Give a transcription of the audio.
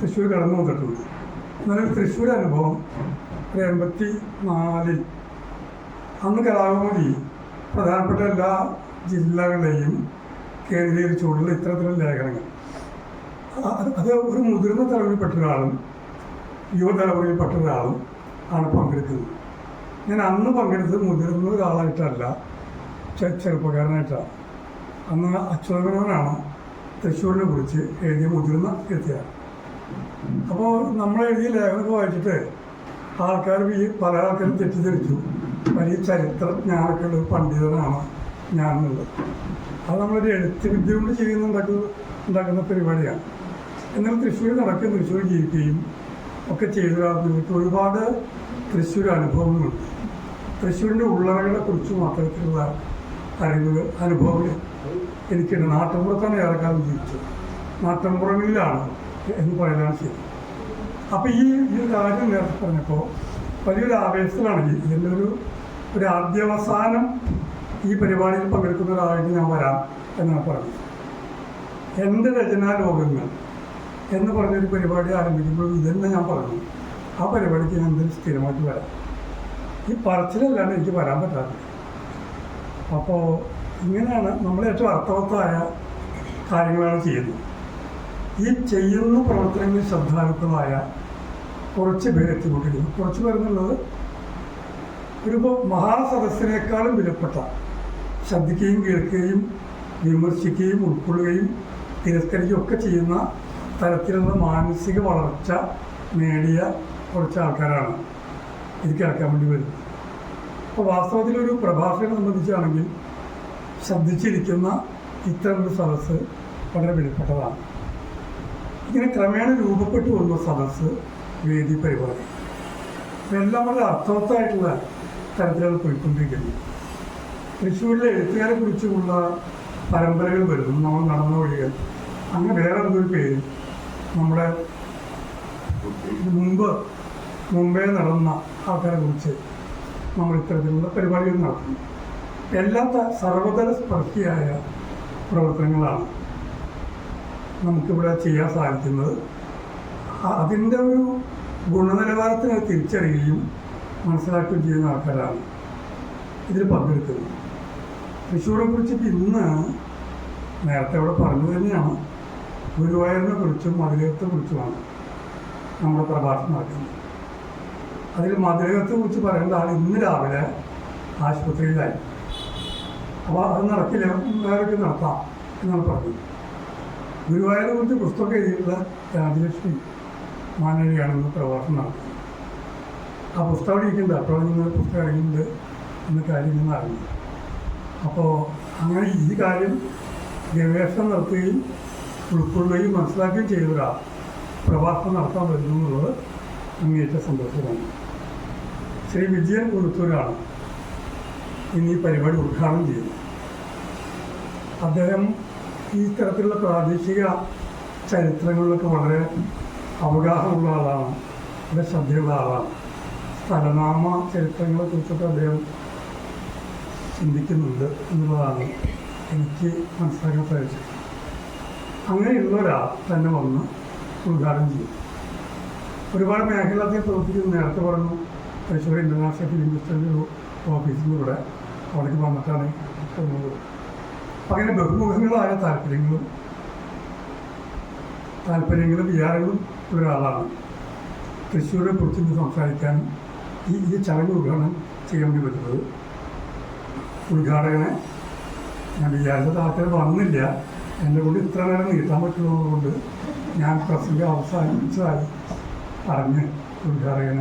തൃശ്ശൂർ കടന്നു വന്നിട്ടുണ്ട് എന്നാലും തൃശ്ശൂർ അനുഭവം. ഒരു എൺപത്തി നാലിൽ അന്ന് കലാകൗമുദി പ്രധാനപ്പെട്ട എല്ലാ ജില്ലകളെയും കേന്ദ്രീകരിച്ചുകൊണ്ടുള്ള ഇത്തരത്തിലുള്ള ലേഖനങ്ങൾ. അത് ഒരു മുതിർന്ന തലമുറയിൽപ്പെട്ട ഒരാളും യുവതലമുറയിൽപ്പെട്ട ഒരാളും ആണ് പങ്കെടുക്കുന്നത് ഞാൻ അന്ന് പങ്കെടുത്തത് മുതിർന്ന ഒരാളായിട്ടല്ല ചെറുപ്പക്കാരനായിട്ടാണ്. അന്ന് അച്യുതമേനോനാണ് തൃശ്ശൂരിനെ കുറിച്ച് എഴുതിയ മുതിർന്ന എഴുത്തുകാരൻ. അപ്പോൾ നമ്മൾ എഴുതിയ വായിച്ചിട്ട് ആൾക്കാർ ഈ പല ആൾക്കാരും തെറ്റിദ്ധരിച്ചു. വലിയ ചരിത്രജ്ഞാനൊക്കെയുള്ള പണ്ഡിതനാണ് ഞാൻ എന്നുള്ളത് അത് നമ്മളൊരു എഴുത്ത് വിദ്യ കൊണ്ട് ചെയ്യുന്ന ഉണ്ടാക്കുന്ന പരിപാടിയാണ്. എന്നാൽ തൃശ്ശൂർ നടക്കുകയും തൃശ്ശൂർ ജീവിക്കുകയും ഒക്കെ ചെയ്തൊരാൾക്ക് ഒരുപാട് തൃശ്ശൂർ അനുഭവങ്ങളുണ്ട്. തൃശ്ശൂരിന്റെ ഉള്ളറകളെ കുറിച്ച് മാത്രത്തിലുള്ള അറിവ് അനുഭവങ്ങൾ എനിക്കുണ്ട്. നാട്ടിൻപുറത്താണ് ഏറെക്കാലം ജീവിച്ചത്. നാട്ടിൻപുറങ്ങളിലാണ് എന്ന് പറയാനാണ് ശരി. അപ്പോൾ ഈ ഈ കാര്യം നേരത്തെ പറഞ്ഞപ്പോൾ വലിയൊരു ആവേശത്തിലാണ് ഇതിന്റെ ഒരു ഒരു ആദ്യാവസാനം ഈ പരിപാടിയിൽ പങ്കെടുക്കുന്ന ഒരാളായിട്ട് ഞാൻ വരാം എന്നാണ് പറഞ്ഞത്. എന്റെ രചനാലോകങ്ങൾ എന്ന് പറഞ്ഞൊരു പരിപാടി ആരംഭിക്കുമ്പോൾ ഇതെന്നെ ഞാൻ പറഞ്ഞു. ആ പരിപാടിക്ക് ഞാൻ എന്തെങ്കിലും സ്ഥിരമായിട്ട് വരാം. ഈ പറച്ചിലല്ലാണ്ട് എനിക്ക് വരാൻ പറ്റാത്ത. അപ്പോൾ ഇങ്ങനെയാണ് നമ്മൾ ഏറ്റവും അർത്ഥവത്തായ കാര്യങ്ങളാണ് ചെയ്യുന്നത്. ഈ ചെയ്യുന്ന പ്രവർത്തനങ്ങളിൽ ശ്രദ്ധാലുക്കളായ കുറച്ച് പേര് എത്തിക്കൊണ്ടിരിക്കുന്നു. കുറച്ച് പേരെന്നുള്ളത് ഒരു മഹാസദസ്സിനേക്കാളും വിലപ്പെട്ട ശ്രദ്ധിക്കുകയും കേൾക്കുകയും വിമർശിക്കുകയും ഉൾക്കൊള്ളുകയും തിരസ്കരിക്കുകയും ഒക്കെ ചെയ്യുന്ന തരത്തിലുള്ള മാനസിക വളർച്ച നേടിയ കുറച്ച് ആൾക്കാരാണ് ഇത് കേൾക്കാൻ വേണ്ടി വരുന്നത്. അപ്പോൾ വാസ്തവത്തിൽ ഒരു പ്രഭാഷകനെ സംബന്ധിച്ചാണെങ്കിൽ ശ്രദ്ധിച്ചിരിക്കുന്ന ഇത്തരം ഒരു സദസ്സ് വളരെ വിലപ്പെട്ടതാണ്. ഇങ്ങനെ ക്രമേണ രൂപപ്പെട്ടു വന്ന സദസ്സ് വേദി പരിപാടി. എല്ലാം വളരെ അർത്ഥവത്തായിട്ടുള്ള തരത്തിലാണ് പോയിക്കൊണ്ടിരിക്കുന്നത്. തൃശ്ശൂരിലെ എഴുത്തുകാരെ കുറിച്ചുമുള്ള പരമ്പരകൾ വരുന്നു. നമ്മൾ നടന്ന വഴികൾ. അങ്ങനെ വേറെ എന്തൊരു പേര്. നമ്മുടെ മുമ്പ് മുമ്പേ നടന്ന ആൾക്കാരെ കുറിച്ച് നമ്മൾ ഇത്തരത്തിലുള്ള പരിപാടികൾ നടത്തുന്നു. എല്ലാത്ത സർവതല സ്പർശിയായ പ്രവർത്തനങ്ങളാണ്. നമുക്കിവിടെ ചെയ്യാൻ സാധിക്കുന്നത്. അതിന്റെ ഒരു ഗുണനിലവാരത്തിനെ തിരിച്ചറിയുകയും മനസ്സിലാക്കുകയും ചെയ്യുന്ന ആൾക്കാരാണ് ഇതിൽ പങ്കെടുക്കുന്നത്. തൃശ്ശൂരെ കുറിച്ച് ഇന്ന് നേരത്തെ ഇവിടെ പറഞ്ഞു തന്നെയാണ്. ഗുരുവായൂരിനെ കുറിച്ചും മധുരത്തെ കുറിച്ചുമാണ് നമ്മുടെ പ്രഭാഷണം നടക്കുന്നത്. അതിൽ മധുരത്തെ കുറിച്ച് പറയേണ്ട ആൾ ഇന്ന് രാവിലെ ആശുപത്രിയിലായി. അപ്പോൾ അത് നടക്കില്ല. വേറൊക്കെ നടത്താം എന്നാണ് പറഞ്ഞത്. ഗുരുവായൂരെ കുറിച്ച് പുസ്തകം എഴുതിയിട്ടുള്ള രാജലക്ഷ്മി മാനവിയാണെന്ന് പ്രഭാഷണം നടത്തി. ആ പുസ്തകം അവിടെ അപ്പോഴാണ് നിങ്ങൾ പുസ്തകം ഇറങ്ങിയിട്ടുണ്ട് എന്ന കാര്യം നിന്ന് അറിഞ്ഞു. അപ്പോൾ അങ്ങനെ ഈ കാര്യം ഗവേഷണം നടത്തുകയും ഉൾക്കൊള്ളുകയും മനസ്സിലാക്കുകയും ചെയ്തൊരാ പ്രഭാഷണം നടത്താൻ വരുന്നു എന്നുള്ളത് അങ്ങേറ്റ സന്തോഷമാണ്. ശ്രീ വിജയൻ കൊടുത്തൂരാണ് ഇന്ന് ഈ പരിപാടി ഉദ്ഘാടനം ചെയ്യുന്നത്. അദ്ദേഹം ഈ തരത്തിലുള്ള പ്രാദേശിക ചരിത്രങ്ങളിലൊക്കെ വളരെ അവഗാഹമുള്ള ആളാണ്. വളരെ ശ്രദ്ധയുള്ള ആളാണ്. സ്ഥലനാമ ചരിത്രങ്ങളെ കുറിച്ചൊക്കെ അദ്ദേഹം ചിന്തിക്കുന്നുണ്ട് എന്നുള്ളതാണ് എനിക്ക് മനസ്സിലാക്കാൻ സാധിച്ചത്. അങ്ങനെയുള്ള ഒരാൾ തന്നെ വന്ന് ഉദ്ഘാടനം ചെയ്യും ഒരുപാട് മേഖലത്തിൽ പ്രവർത്തിക്കുന്നു നേരത്തെ പറഞ്ഞു തൃശ്ശൂർ ഇന്റർനാഷണൽ ഫിലിം ഫെസ്റ്റിവൽ ഓഫീസിൽ ഇവിടെ അവിടേക്ക് വന്നിട്ടാണ് അങ്ങനെ ബഹുമുഖങ്ങളായ താല്പര്യങ്ങളും താല്പര്യങ്ങളും വിചാരങ്ങളും ഒരാളാണ്. തൃശ്ശൂരെ കുറിച്ച് സംസാരിക്കാൻ ഈ ഈ ചടങ്ങ് ഉദ്ഘാടനം ചെയ്യാൻ വേണ്ടി വരുന്നത്. ഉദ്ഘാടകനെ ഞാൻ വിചാരിച്ചത് ആൾക്കാർ വന്നില്ല. എന്നെ കൊണ്ട് ഇത്ര നേരം നീട്ടാൻ പറ്റുന്നതുകൊണ്ട് ഞാൻ പ്രസംഗം അവസാനിപ്പിച്ചതായി പറഞ്ഞ് ഉദ്ഘാടകനെ